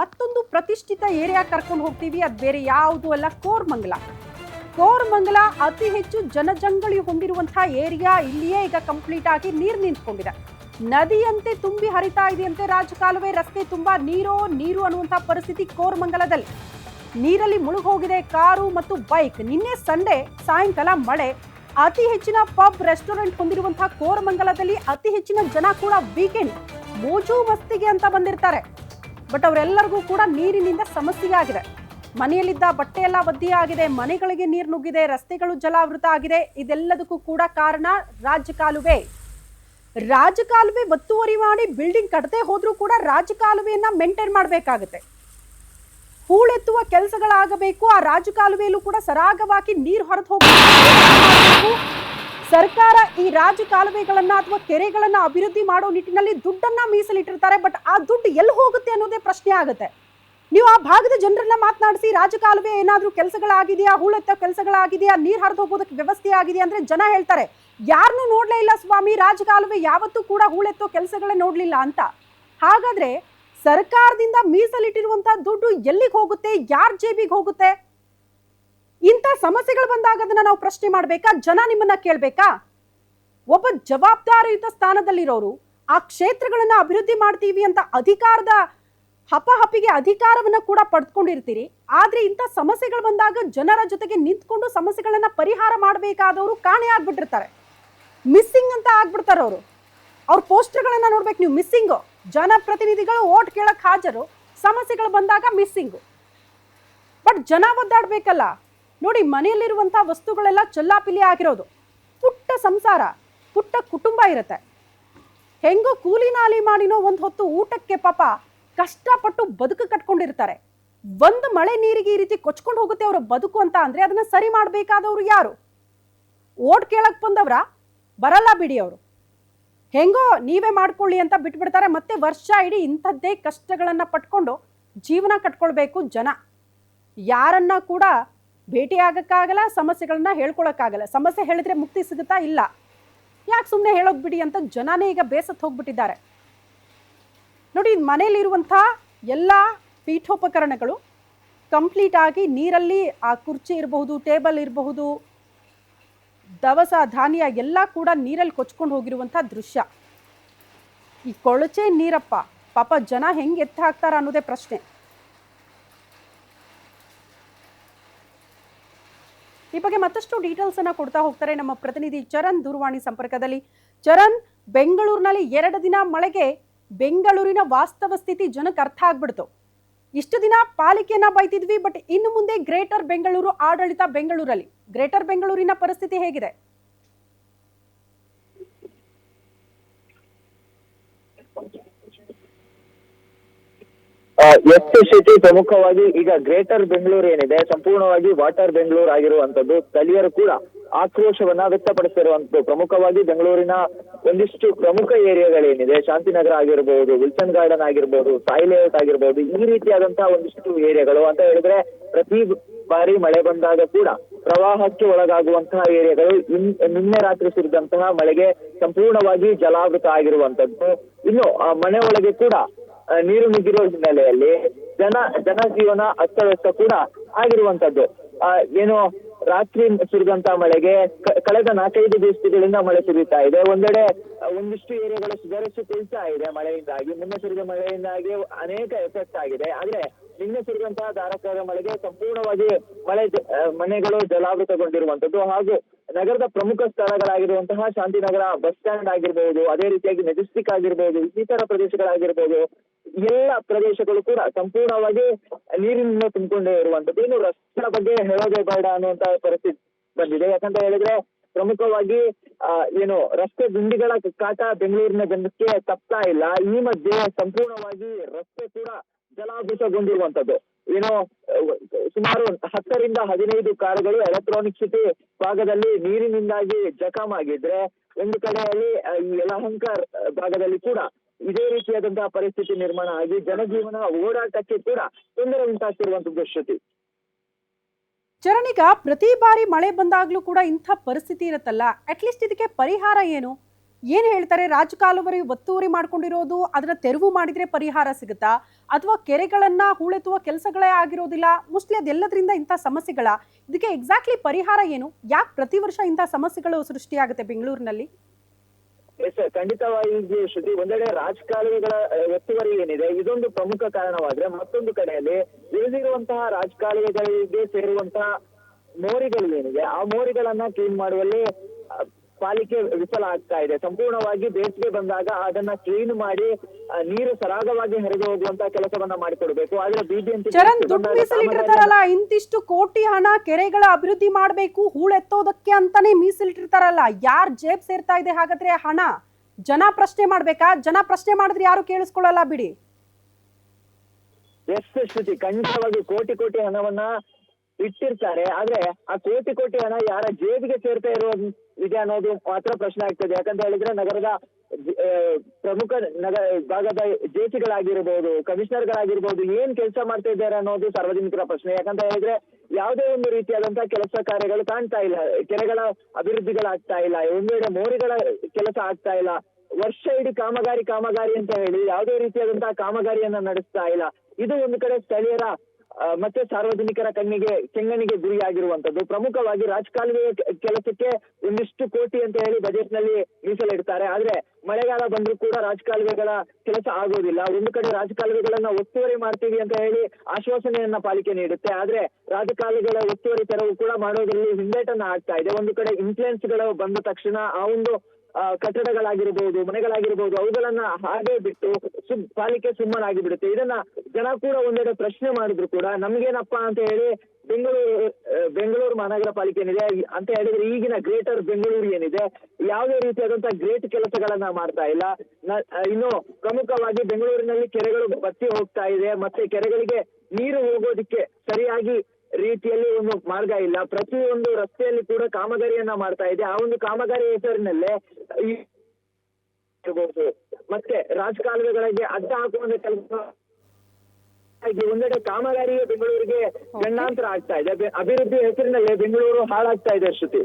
ಮತ್ತೊಂದು ಪ್ರತಿಷ್ಠಿತ ಏರಿಯಾ ಕರ್ಕೊಂಡು ಹೋಗ್ತೀವಿ. ಅದು ಬೇರೆ ಯಾವುದು ಅಲ್ಲ. ಕೋರ್ಮಂಗಲ. ಕೋರ್ಮಂಗಲ ಅತಿ ಹೆಚ್ಚು ಜನಜಂಗಳಿ ಹೊಂದಿರುವಂತಹ ಏರಿಯಾ ಇಲ್ಲಿಯೇ ಈಗ ಕಂಪ್ಲೀಟ್ ಆಗಿ ನೀರು ನಿಂತ್ಕೊಂಡಿದೆ. ನದಿಯಂತೆ ತುಂಬಿ ಹರಿತಾ ಇದೆಯಂತೆ ರಾಜಕಾಲುವೆ. ರಸ್ತೆ ತುಂಬಾ ನೀರೋ ನೀರು ಅನ್ನುವಂತಹ ಪರಿಸ್ಥಿತಿ ಕೋರ್ಮಂಗಲದಲ್ಲಿ. ನೀರಲ್ಲಿ ಮುಳುಗೋಗಿದೆ ಕಾರು ಮತ್ತು ಬೈಕ್. ನಿನ್ನೆ ಸಂಡೆ ಸಾಯಂಕಾಲ ಮಳೆ. ಅತಿ ಹೆಚ್ಚಿನ ಪಬ್ ರೆಸ್ಟೋರೆಂಟ್ ಹೊಂದಿರುವಂತಹ ಕೋರಮಂಗಲದಲ್ಲಿ ಅತಿ ಹೆಚ್ಚಿನ ಜನ ಕೂಡ ವೀಕೆಂಡ್. ಮೋಜು ಮಸ್ತಿಗೆ ಅಂತ ಬಂದಿರ್ತಾರೆ. ಬಟ್ ಅವರೆಲ್ಲರಿಗೂ ಕೂಡ ನೀರಿನಿಂದ ಸಮಸ್ಯೆ ಆಗಿದೆ ಮನೆಯಲ್ಲಿದ್ದ ಬಟ್ಟೆ ಎಲ್ಲ ಒದ್ದಿ ಆಗಿದೆ ಮನೆಗಳಿಗೆ ನೀರು ನುಗ್ಗಿದೆ, ರಸ್ತೆಗಳು ಜಲಾವೃತ ಆಗಿದೆ. ಇದೆಲ್ಲದಕ್ಕೂ ಕೂಡ ಕಾರಣ ರಾಜಕಾಲುವೆ ರಾಜಕಾಲುವೆ ಒತ್ತುವರಿ ಮಾಡಿ ಬಿಲ್ಡಿಂಗ್ ಕಟ್ಟದೆ ಹೋದ್ರೂ ಕೂಡ ರಾಜಕಾಲುವೆಯನ್ನ ಮೇಂಟೈನ್ ಮಾಡಬೇಕಾಗುತ್ತೆ. ಹೂಳೆತ್ತುವ ಕೆಲಸಗಳಾಗಬೇಕು, ಆ ರಾಜಕಾಲುವೆಯಲ್ಲೂ ಕೂಡ ಸರಾಗವಾಗಿ ನೀರು ಹೊರತು ಹೋಗಬೇಕು. ಸರ್ಕಾರ ಈ ರಾಜ ಕಾಲುವೆಗಳನ್ನ ಅಥವಾ ಕೆರೆಗಳನ್ನ ಅಭಿವೃದ್ಧಿ ಮಾಡೋ ನಿಟ್ಟಿನಲ್ಲಿ ದುಡ್ಡನ್ನ ಮೀಸಲಿಟ್ಟಿರ್ತಾರೆ, ಬಟ್ ಆ ದುಡ್ಡು ಎಲ್ಲಿ ಹೋಗುತ್ತೆ ಅನ್ನೋದೇ ಪ್ರಶ್ನೆ ಆಗುತ್ತೆ. ನೀವು ಆ ಭಾಗದ ಜನರನ್ನ ಮಾತನಾಡಿಸಿ ರಾಜಕಾಲುವೆ ಏನಾದ್ರೂ ಕೆಲಸಗಳಾಗಿದೆಯಾ, ಹೂಳೆತ್ತೋ ಕೆಲಸಗಳಾಗಿದೆಯಾ, ನೀರು ಹರಿದು ಹೋಗೋದಕ್ಕೆ ವ್ಯವಸ್ಥೆ ಆಗಿದೆಯಾ ಅಂದ್ರೆ ಜನ ಹೇಳ್ತಾರೆ ಯಾರನ್ನೂ ನೋಡ್ಲೇ ಇಲ್ಲ ಸ್ವಾಮಿ, ರಾಜ ಕಾಲುವೆ ಯಾವತ್ತೂ ಕೂಡ ಹೂಳೆತ್ತೋ ಕೆಲಸಗಳೇ ನೋಡ್ಲಿಲ್ಲ ಅಂತ. ಹಾಗಾದ್ರೆ ಸರ್ಕಾರದಿಂದ ಮೀಸಲಿಟ್ಟಿರುವಂತಹ ದುಡ್ಡು ಎಲ್ಲಿಗೆ ಹೋಗುತ್ತೆ, ಯಾರ ಜೇಬಿಗೆ ಹೋಗುತ್ತೆ? ಇಂಥ ಸಮಸ್ಯೆಗಳು ಬಂದಾಗ ಅದನ್ನ ನಾವು ಪ್ರಶ್ನೆ ಮಾಡ್ಬೇಕಾ? ಜನ ನಿಮ್ಮನ್ನ ಕೇಳಬೇಕಾ? ಒಬ್ಬ ಜವಾಬ್ದಾರಿಯುತ ಸ್ಥಾನದಲ್ಲಿರೋರು ಆ ಕ್ಷೇತ್ರಗಳನ್ನ ಅಭಿವೃದ್ಧಿ ಮಾಡ್ತೀವಿ ಅಂತ ಅಧಿಕಾರದ ಹಪಹಪಿಗೆ ಅಧಿಕಾರವನ್ನ ಕೂಡ ಪಡೆದುಕೊಂಡಿರ್ತೀರಿ ಆದ್ರೆ ಇಂಥ ಸಮಸ್ಯೆಗಳು ಬಂದಾಗ ಜನರ ಜೊತೆಗೆ ನಿಂತ್ಕೊಂಡು ಸಮಸ್ಯೆಗಳನ್ನ ಪರಿಹಾರ ಮಾಡಬೇಕಾದವರು ಕಾಣೆ ಆಗ್ಬಿಟ್ಟಿರ್ತಾರೆ. ಮಿಸ್ಸಿಂಗ್ ಅಂತ ಆಗ್ಬಿಡ್ತಾರೆ ಅವರು. ಅವ್ರ ಪೋಸ್ಟರ್ಗಳನ್ನ ನೋಡ್ಬೇಕು ನೀವು. ಮಿಸ್ಸಿಂಗು. ಜನಪ್ರತಿನಿಧಿಗಳು ಓಟ್ ಕೇಳಕ್ ಹಾಜರು. ಸಮಸ್ಯೆಗಳು ಬಂದಾಗ ಮಿಸ್ಸಿಂಗು. ಬಟ್ ಜನ ಒದ್ದಾಡ್ಬೇಕಲ್ಲ. ನೋಡಿ, ಮನೆಯಲ್ಲಿರುವಂಥ ವಸ್ತುಗಳೆಲ್ಲ ಚಲ್ಲಾಪಿಲಿ ಆಗಿರೋದು. ಪುಟ್ಟ ಸಂಸಾರ, ಪುಟ್ಟ ಕುಟುಂಬ ಇರುತ್ತೆ. ಹೆಂಗೋ ಕೂಲಿ ನಾಲಿ ಮಾಡಿನೋ ಒಂದು ಹೊತ್ತು ಊಟಕ್ಕೆ ಪಾಪ ಕಷ್ಟಪಟ್ಟು ಬದುಕು ಕಟ್ಕೊಂಡಿರ್ತಾರೆ. ಒಂದು ಮಳೆ ನೀರಿಗೆ ಈ ರೀತಿ ಕೊಚ್ಕೊಂಡು ಹೋಗುತ್ತೆ ಅವರ ಬದುಕು ಅಂತ ಅಂದರೆ ಅದನ್ನು ಸರಿ ಮಾಡಬೇಕಾದವರು ಯಾರು? ಓಟ್ ಕೇಳಕ್ ಬಂದವ್ರ? ಬರಲ್ಲ ಬಿಡಿ ಅವರು. ಹೆಂಗೋ ನೀವೇ ಮಾಡ್ಕೊಳ್ಳಿ ಅಂತ ಬಿಟ್ಬಿಡ್ತಾರೆ, ಮತ್ತೆ ವರ್ಷ ಇಡೀ ಇಂಥದ್ದೇ ಕಷ್ಟಗಳನ್ನು ಪಟ್ಕೊಂಡು ಜೀವನ ಕಟ್ಕೊಳ್ಬೇಕು ಜನ. ಯಾರನ್ನ ಕೂಡ ಭೇಟಿ ಆಗಕ್ಕಾಗಲ್ಲ, ಸಮಸ್ಯೆಗಳನ್ನ ಹೇಳ್ಕೊಳಕ್ಕಾಗಲ್ಲ. ಸಮಸ್ಯೆ ಹೇಳಿದ್ರೆ ಮುಕ್ತಿ ಸಿಗುತ್ತಾ ಇಲ್ಲ? ಯಾಕೆ ಸುಮ್ಮನೆ ಹೇಳೋದು ಬಿಡಿ ಅಂತ ಜನನೇ ಈಗ ಬೇಸತ್ತು ಹೋಗ್ಬಿಟ್ಟಿದ್ದಾರೆ. ನೋಡಿ ಮನೆಯಲ್ಲಿರುವಂಥ ಎಲ್ಲ ಪೀಠೋಪಕರಣಗಳು ಕಂಪ್ಲೀಟ್ ಆಗಿ ನೀರಲ್ಲಿ ಆ ಕುರ್ಚಿ ಇರಬಹುದು, ಟೇಬಲ್ ಇರಬಹುದು, ದವಸ, ಧಾನ್ಯ ಎಲ್ಲ ಕೂಡ ನೀರಲ್ಲಿ ಕೊಚ್ಕೊಂಡು ಹೋಗಿರುವಂಥ ದೃಶ್ಯ. ಈ ಕೊಳಚೆ ನೀರಪ್ಪ, ಪಾಪ ಜನ ಹೆಂಗೆ ಎತ್ತ ಹಾಕ್ತಾರ ಅನ್ನೋದೇ ಪ್ರಶ್ನೆ. ಈ ಬಗ್ಗೆ ಮತ್ತಷ್ಟು ಡೀಟೇಲ್ಸ್ ಅನ್ನ ಕೊಡ್ತಾ ಹೋಗ್ತಾರೆ ನಮ್ಮ ಪ್ರತಿನಿಧಿ ಚರಣ್ ದೂರವಾಣಿ ಸಂಪರ್ಕದಲ್ಲಿ. ಚರಣ್, ಬೆಂಗಳೂರಿನಲ್ಲಿ ಎರಡು ದಿನ ಮಳೆಗೆ ಬೆಂಗಳೂರಿನ ವಾಸ್ತವ ಸ್ಥಿತಿ ಜನಕ್ಕೆ ಅರ್ಥ ಆಗ್ಬಿಡ್ತು. ಇಷ್ಟು ದಿನ ಪಾಲಿಕೆಯನ್ನ ಬೈತಿದ್ವಿ ಬಟ್ ಇನ್ನು ಮುಂದೆ ಗ್ರೇಟರ್ ಬೆಂಗಳೂರು ಆಡಳಿತ ಬೆಂಗಳೂರಲ್ಲಿ. ಗ್ರೇಟರ್ ಬೆಂಗಳೂರಿನ ಪರಿಸ್ಥಿತಿ ಹೇಗಿದೆ? ಎಸ್ ಸಿಟಿ ಪ್ರಮುಖವಾಗಿ ಈಗ ಗ್ರೇಟರ್ ಬೆಂಗಳೂರು ಏನಿದೆ, ಸಂಪೂರ್ಣವಾಗಿ ವಾಟರ್ ಬೆಂಗಳೂರು ಆಗಿರುವಂತದ್ದು ಸ್ಥಳೀಯರು ಕೂಡ ಆಕ್ರೋಶವನ್ನ ವ್ಯಕ್ತಪಡಿಸಿರುವಂತದ್ದು ಪ್ರಮುಖವಾಗಿ ಬೆಂಗಳೂರಿನ ಒಂದಿಷ್ಟು ಪ್ರಮುಖ ಏರಿಯಾಗಳೇನಿದೆ, ಶಾಂತಿನಗರ ಆಗಿರ್ಬಹುದು ವಿಲ್ಸನ್ ಗಾರ್ಡನ್ ಆಗಿರ್ಬಹುದು ಸಾಯಿ ಲೇಔಟ್ ಆಗಿರ್ಬಹುದು ಈ ರೀತಿಯಾದಂತಹ ಒಂದಿಷ್ಟು ಏರಿಯಾಗಳು ಅಂತ ಹೇಳಿದ್ರೆ ಪ್ರತಿ ಬಾರಿ ಮಳೆ ಬಂದಾಗ ಕೂಡ ಪ್ರವಾಹಕ್ಕೆ ಒಳಗಾಗುವಂತಹ ಏರಿಯಾಗಳು ನಿನ್ನೆ ರಾತ್ರಿ ಸುರಿದಂತಹ ಮಳೆಗೆ ಸಂಪೂರ್ಣವಾಗಿ ಜಲಾವೃತ ಆಗಿರುವಂತದ್ದು ಇನ್ನು ಆ ಮನೆ ಒಳಗೆ ಕೂಡ ನೀರು ನುಗ್ಗಿರೋ ಹಿನ್ನೆಲೆಯಲ್ಲಿ ಜನ ಜನಜೀವನ ಅಸ್ತವ್ಯಸ್ತ ಕೂಡ ಆಗಿರುವಂತದ್ದು ಆ, ಏನು ರಾತ್ರಿ ಸುರಿದಂತ ಮಳೆಗೆ ಕಳೆದ ನಾಲ್ಕೈದು ದಿವಸಗಳಿಂದ ಮಳೆ ಸುರಿತಾ ಇದೆ. ಒಂದೆಡೆ ಒಂದಿಷ್ಟು ಏರಿಯಾಗಳು ಸುಧಾರಿಸುತ್ತಾ ಇದೆ ಮಳೆಯಿಂದಾಗಿ. ನಿನ್ನೆ ಸುರಿದ ಮಳೆಯಿಂದಾಗಿ ಅನೇಕ ಎಫೆಕ್ಟ್ ಆಗಿದೆ. ಆದ್ರೆ ನಿನ್ನೆ ಸುರಿದಂತಹ ಧಾರಾಕಾರ ಮಳೆಗೆ ಸಂಪೂರ್ಣವಾಗಿ ಮಳೆ ಮನೆಗಳು ಜಲಾವೃತಗೊಂಡಿರುವಂತದ್ದು ಹಾಗೂ ನಗರದ ಪ್ರಮುಖ ಸ್ಥಳಗಳಾಗಿರುವಂತಹ ಶಾಂತಿನಗರ ಬಸ್ ಸ್ಟ್ಯಾಂಡ್ ಆಗಿರ್ಬೋದು ಅದೇ ರೀತಿಯಾಗಿ ಮೆಜೆಸ್ಟಿಕ್ ಆಗಿರ್ಬಹುದು ಇನ್ನಿತರ ಪ್ರದೇಶಗಳಾಗಿರ್ಬೋದು ಎಲ್ಲ ಪ್ರದೇಶಗಳು ಕೂಡ ಸಂಪೂರ್ಣವಾಗಿ ನೀರಿನಿಂದ ತುಂಬಿಕೊಂಡೇ ಇರುವಂತದ್ದು ಇನ್ನು ರಸ್ತೆಗಳ ಬಗ್ಗೆ ಹೇಳೋದೇ ಬೇಡ ಅನ್ನುವಂತಹ ಪರಿಸ್ಥಿತಿ ಬಂದಿದೆ. ಯಾಕಂತ ಹೇಳಿದ್ರೆ ಪ್ರಮುಖವಾಗಿ ಆ, ಏನು ರಸ್ತೆ ಗುಂಡಿಗಳ ಕಾಟ ಬೆಂಗಳೂರಿನ ಜನಕ್ಕೆ ತಪ್ತಾ ಇಲ್ಲ. ಈ ಮಧ್ಯೆ ಸಂಪೂರ್ಣವಾಗಿ ರಸ್ತೆ ಕೂಡ ಜಲಾವೃತಗೊಂಡಿರುವಂತದ್ದು ಏನು ಸುಮಾರು ಹತ್ತರಿಂದ ಹದಿನೈದು ಕಾರುಗಳು ಎಲೆಕ್ಟ್ರಾನಿಕ್ ಸಿಟಿ ಭಾಗದಲ್ಲಿ ನೀರಿನಿಂದಾಗಿ ಜಖಂ ಆಗಿದ್ರೆ ಒಂದು ಕಡೆಯಲ್ಲಿ ಈ ಯಲಹಂಕರ್ ಭಾಗದಲ್ಲಿ ಕೂಡ ಇದೇ ರೀತಿಯಾದಂತಹ ಪರಿಸ್ಥಿತಿ ನಿರ್ಮಾಣ ಆಗಿ ಜನಜೀವನ ಓಡಾಟಕ್ಕೆ ಕೂಡ ತೊಂದರೆ ಉಂಟಾಗ್ತಿರುವಂತದ್ದು ಶ್ರುತಿ ಚರಣಿಗ ಪ್ರತಿ ಬಾರಿ ಮಳೆ ಬಂದಾಗ್ಲೂ ಕೂಡ ಇಂಥ ಪರಿಸ್ಥಿತಿ ಇರುತ್ತಲ್ಲ? ಅಟ್ಲೀಸ್ಟ್ ಇದಕ್ಕೆ ಪರಿಹಾರ ಏನು? ಏನ್ ಹೇಳ್ತಾರೆ? ರಾಜಕಾಲುವರಿ ಒತ್ತುವರಿ ಮಾಡ್ಕೊಂಡಿರೋದು, ಅದನ್ನ ತೆರವು ಮಾಡಿದ್ರೆ ಪರಿಹಾರ ಸಿಗುತ್ತಾ? ಅಥವಾ ಕೆರೆಗಳನ್ನ ಹೂಳೆತ್ತುವ ಕೆಲಸಗಳೇ ಆಗಿರೋದಿಲ್ಲ? ಮೋಸ್ಟ್ಲಿ ಅದೆಲ್ಲದರಿಂದ ಇಂಥ ಸಮಸ್ಯೆಗಳ. ಇದಕ್ಕೆ ಎಕ್ಸಾಕ್ಟ್ಲಿ ಪರಿಹಾರ ಏನು? ಯಾಕೆ ಪ್ರತಿ ವರ್ಷ ಇಂಥ ಸಮಸ್ಯೆಗಳು ಸೃಷ್ಟಿಯಾಗುತ್ತೆ ಬೆಂಗಳೂರಿನಲ್ಲಿ? ಖಂಡಿತವಾಗಿ ಶ್ರುತಿ ಒಂದೆಡೆ ರಾಜಕಾಲುವೆಗಳ ಒತ್ತುವರಿ ಏನಿದೆ, ಇದೊಂದು ಪ್ರಮುಖ ಕಾರಣವಾದ್ರೆ ಮತ್ತೊಂದು ಕಡೆಯಲ್ಲಿ ಉಳಿದಿರುವಂತಹ ರಾಜಕಾಲುವೆಗಳಿಗೆ ಸೇರುವಂತಹ ಮೋರಿಗಳು ಏನಿದೆ, ಆ ಮೋರಿಗಳನ್ನ ಕ್ಲೀನ್ ಮಾಡುವಲ್ಲಿ ಪಾಲಿಕೆ ವಿಫಲ ಆಗ್ತಾ ಇದೆ. ಸಂಪೂರ್ಣವಾಗಿ ಬೇಸಿಗೆ ಬಂದಾಗ ಅದನ್ನ ಕ್ಲೀನ್ ಮಾಡಿ ನೀರು ಸರಾಗವಾಗಿ ಹರಿದು ಹೋಗುವಂತ ಕೆಲಸವನ್ನ ಮಾಡಿಕೊಡ್ಬೇಕು. ಆದ್ರೆ ಬಿಬಿಎಂಪಿ ಚರಣ್ ದುಡ್ಡು ಮೀಸಲಿಟ್ಟಿರ್ತಾರಲ್ಲ ಇಂತಿಷ್ಟು ಕೋಟಿ ಹಣ ಕೆರೆಗಳ ಅಭಿವೃದ್ಧಿ ಮಾಡಬೇಕು ಹೂಳೆತ್ತೋದಕ್ಕೆ ಅಂತಾನೆ ಮೀಸಲಿಟ್ಟಿರ್ತಾರಲ್ಲ. ಯಾರ್ ಜೇಬ್ ಸೇರ್ತಾ ಇದೆ ಹಾಗಾದ್ರೆ ಹಣ? ಜನ ಪ್ರಶ್ನೆ ಮಾಡ್ಬೇಕಾ? ಜನ ಪ್ರಶ್ನೆ ಮಾಡಿದ್ರೆ ಯಾರು ಕೇಳಿಸ್ಕೊಳ್ಳಲ್ಲ ಬಿಡಿ. ಎಷ್ಟು ಶ್ರುತಿ ಖಂಡಿತವಾಗಿ ಕೋಟಿ ಕೋಟಿ ಹಣವನ್ನ ಇಟ್ಟಿರ್ತಾರೆ. ಆದ್ರೆ ಆ ಕೋಟಿ ಕೋಟಿ ಹಣ ಯಾರ ಜೇಬಿಗೆ ಸೇರ್ತಾ ಇರೋದು ಇದೆ ಅನ್ನೋದು ಮಾತ್ರ ಪ್ರಶ್ನೆ ಆಗ್ತದೆ. ಯಾಕಂತ ಹೇಳಿದ್ರೆ ನಗರದ ಪ್ರಮುಖ ನಗರ ಭಾಗದ ಜೇಸಿಗಳಾಗಿರ್ಬೋದು, ಕಮಿಷನರ್ಗಳಾಗಿರ್ಬೋದು ಏನ್ ಕೆಲಸ ಮಾಡ್ತಾ ಇದ್ದಾರೆ ಅನ್ನೋದು ಸಾರ್ವಜನಿಕರ ಪ್ರಶ್ನೆ. ಯಾಕಂತ ಹೇಳಿದ್ರೆ ಯಾವುದೇ ಒಂದು ರೀತಿಯಾದಂತಹ ಕೆಲಸ ಕಾರ್ಯಗಳು ಕಾಣ್ತಾ ಇಲ್ಲ. ಕೆರೆಗಳ ಅಭಿವೃದ್ಧಿಗಳಾಗ್ತಾ ಇಲ್ಲ. ಒಂದು ಮೋರಿಗಳ ಕೆಲಸ ಆಗ್ತಾ ಇಲ್ಲ. ವರ್ಷ ಇಡೀ ಕಾಮಗಾರಿ ಕಾಮಗಾರಿ ಅಂತ ಹೇಳಿ ಯಾವುದೇ ರೀತಿಯಾದಂತಹ ಕಾಮಗಾರಿಯನ್ನ ನಡೆಸ್ತಾ ಇಲ್ಲ. ಇದು ಒಂದು ಕಡೆ ಸ್ಥಳೀಯರ ಮತ್ತೆ ಸಾರ್ವಜನಿಕರ ಕಣ್ಣಿಗೆ ಕೆಂಗಣಿಗೆ ಗುರಿಯಾಗಿರುವಂತದ್ದು ಪ್ರಮುಖವಾಗಿ ರಾಜಕಾಲುವೆ ಕೆಲಸಕ್ಕೆ ಒಂದಿಷ್ಟು ಕೋಟಿ ಅಂತ ಹೇಳಿ ಬಜೆಟ್ನಲ್ಲಿ ಮೀಸಲಿಡ್ತಾರೆ ಆದ್ರೆ ಮಳೆಗಾಲ ಬಂದ್ರೂ ಕೂಡ ರಾಜಕಾಲುವೆಗಳ ಕೆಲಸ ಆಗೋದಿಲ್ಲ. ಒಂದು ಕಡೆ ರಾಜಕಾಲುವೆಗಳನ್ನ ಒತ್ತುವರಿ ಮಾಡ್ತೀವಿ ಅಂತ ಹೇಳಿ ಆಶ್ವಾಸನೆಯನ್ನ ಪಾಲಿಕೆ ನೀಡುತ್ತೆ. ಆದ್ರೆ ರಾಜಕಾಲುವೆಗಳ ಒತ್ತುವರಿ ತೆರವು ಕೂಡ ಮಾಡೋದ್ರಲ್ಲಿ ಹಿಂದೇಟನ್ನ ಆಗ್ತಾ ಇದೆ. ಒಂದು ಕಡೆ ಇನ್ಫ್ಲೂಯೆನ್ಸ್ಗಳು ಬಂದ ತಕ್ಷಣ ಆ ಒಂದು ಆ, ಮನೆಗಳಾಗಿರಬಹುದು ಅವುಗಳನ್ನ ಹಾಗೆ ಬಿಟ್ಟು ಸುಮ್ ಪಾಲಿಕೆ ಸುಮ್ಮನಾಗಿ ಬಿಡುತ್ತೆ. ಇದನ್ನ ಜನ ಕೂಡ ಒಂದೆಡೆ ಪ್ರಶ್ನೆ ಮಾಡಿದ್ರು ಕೂಡ ನಮ್ಗೇನಪ್ಪ ಅಂತ ಹೇಳಿ ಬೆಂಗಳೂರು ಬೆಂಗಳೂರು ಮಹಾನಗರ ಪಾಲಿಕೆ ಏನಿದೆ ಅಂತ ಹೇಳಿದ್ರೆ ಈಗಿನ ಗ್ರೇಟರ್ ಬೆಂಗಳೂರು ಏನಿದೆ ಯಾವುದೇ ರೀತಿಯಾದಂತಹ ಗ್ರೇಟ್ ಕೆಲಸಗಳನ್ನ ಮಾಡ್ತಾ ಇಲ್ಲ. ಇನ್ನು ಪ್ರಮುಖವಾಗಿ ಬೆಂಗಳೂರಿನಲ್ಲಿ ಕೆರೆಗಳು ಬತ್ತಿ ಹೋಗ್ತಾ ಇದೆ ಮತ್ತೆ ಕೆರೆಗಳಿಗೆ ನೀರು ಹೋಗೋದಿಕ್ಕೆ ಸರಿಯಾಗಿ ರೀತಿಯಲ್ಲಿ ಒಂದು ಮಾರ್ಗ ಇಲ್ಲ. ಪ್ರತಿಯೊಂದು ರಸ್ತೆಯಲ್ಲಿ ಕೂಡ ಕಾಮಗಾರಿಯನ್ನ ಮಾಡ್ತಾ ಇದೆ. ಆ ಒಂದು ಕಾಮಗಾರಿ ಹೆಸರಿನಲ್ಲೇ ಈ ಇರ್ಬೋದು. ಮತ್ತೆ ರಾಜಕಾಲುವೆಗಳಿಗೆ ಅಡ್ಡ ಹಾಕುವಂತ ಕೆಲಸ ಒಂದೆಡೆ ಕಾಮಗಾರಿಯೇ ಬೆಂಗಳೂರಿಗೆ ಗಂಡಾಂತರ ಆಗ್ತಾ ಇದೆ. ಅಭಿವೃದ್ಧಿ ಹೆಸರಿನಲ್ಲೇ ಬೆಂಗಳೂರು ಹಾಳಾಗ್ತಾ ಇದೆ ಶ್ರುತಿ